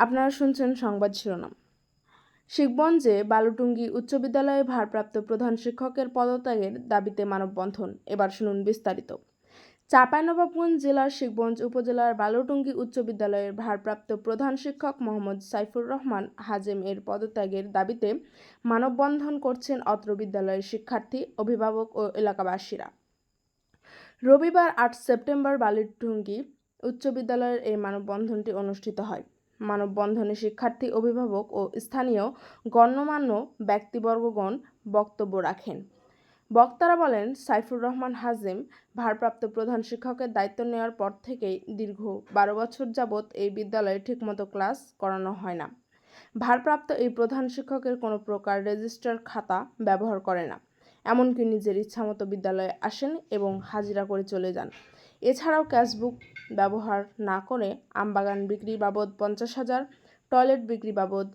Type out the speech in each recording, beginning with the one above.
আপনারা শুনছেন সংবাদ শিরোনাম। শিখগঞ্জে বালুটুঙ্গি উচ্চ বিদ্যালয়ে ভারপ্রাপ্ত প্রধান শিক্ষকের পদত্যাগের দাবিতে মানববন্ধন। এবার শুনুন বিস্তারিত। চাঁপাইনবাবগঞ্জ জেলার শিখগঞ্জ উপজেলার বালুটুঙ্গি উচ্চ বিদ্যালয়ের ভারপ্রাপ্ত প্রধান শিক্ষক মোহাম্মদ সাইফুর রহমান হাজেম এর পদত্যাগের দাবিতে মানববন্ধন করছেন অত্র বিদ্যালয়ের শিক্ষার্থী, অভিভাবক ও এলাকাবাসীরা। রবিবার আট সেপ্টেম্বর বালুটুঙ্গি উচ্চ বিদ্যালয়ের এই মানববন্ধনটি অনুষ্ঠিত হয়। মানববন্ধনে শিক্ষার্থী অভিভাবক ও স্থানীয় গণ্যমান্য ব্যক্তিবর্গগণ বক্তব্য রাখেন। বক্তারা বলেন, সাইফুর রহমান হাজিম ভারপ্রাপ্ত প্রধান শিক্ষকের দায়িত্ব নেওয়ার পর থেকেই দীর্ঘ বারো বছর যাবৎ এই বিদ্যালয়ে ঠিকমতো ক্লাস করানো হয় না। ভারপ্রাপ্ত এই প্রধান শিক্ষকের কোনো প্রকার রেজিস্টার খাতা ব্যবহার করে না। এমনকি নিজের ইচ্ছামতো বিদ্যালয়ে আসেন এবং হাজিরা করে চলে যান। এছাড়াও ক্যাশবুক ব্যবহার না করে আমবাগান বিক্রি বাবদ পঞ্চাশ হাজার, টয়লেট বিক্রি বাবদ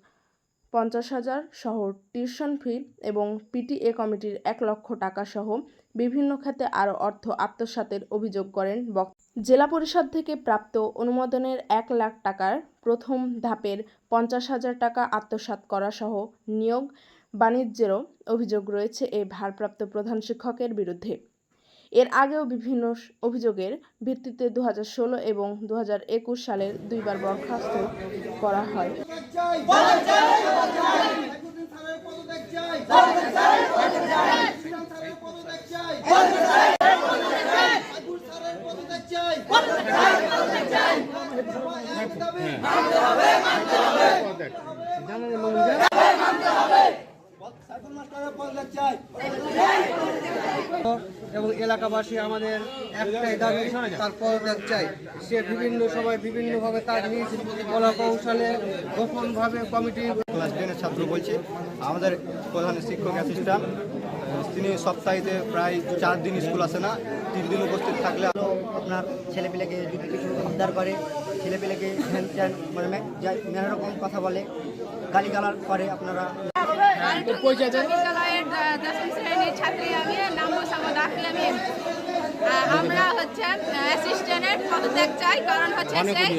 পঞ্চাশ হাজার সহ টিউশন ফি এবং পিটিএ কমিটির এক লক্ষ টাকা সহ বিভিন্ন খাতে আরও অর্থ আত্মসাতের অভিযোগ করেন বক জেলা পরিষদ থেকে প্রাপ্ত অনুমোদনের এক লাখ টাকার প্রথম ধাপের পঞ্চাশ হাজার টাকা আত্মসাৎ করা সহ নিয়োগ বাণিজ্যেরও অভিযোগ রয়েছে এই ভারপ্রাপ্ত প্রধান শিক্ষকের বিরুদ্ধে। এর আগেও বিভিন্ন অভিযোগের ভিত্তিতে দু হাজার ষোলো এবং দু হাজার একুশ সালের দুইবার বরখাস্ত করা হয়। এবং এলাকাবাসী আমাদের একটাই দাবি তার পদত্যাগ চাই। সে বিভিন্ন সময় বিভিন্নভাবে তার নিজ কলা কৌশলে গোপনভাবে কমিটি ক্লাস টেনের ছাত্র বলছি আমাদের প্রধান শিক্ষক অ্যাসিস্ট্যান্ট তিনি সপ্তাহে প্রায় চার দিন স্কুল আসে না তিন দিন উপস্থিত থাকলে আপনার ছেলেপিলেকে যদি কিছু আবদার করে ছেলেপিলেকে হ্যান ত্যান মানে যাই নানা রকম কথা বলে গালিগালার করে আপনারা। বিদ্যালয়ের দ- দশম শ্রেণির ছাত্রী আমি নাম মোসাম্মদ আখি আমি আমরা হচ্ছে অ্যাসিস্ট্যান্টের পদত্যাগ চাই কারণ হচ্ছে সেই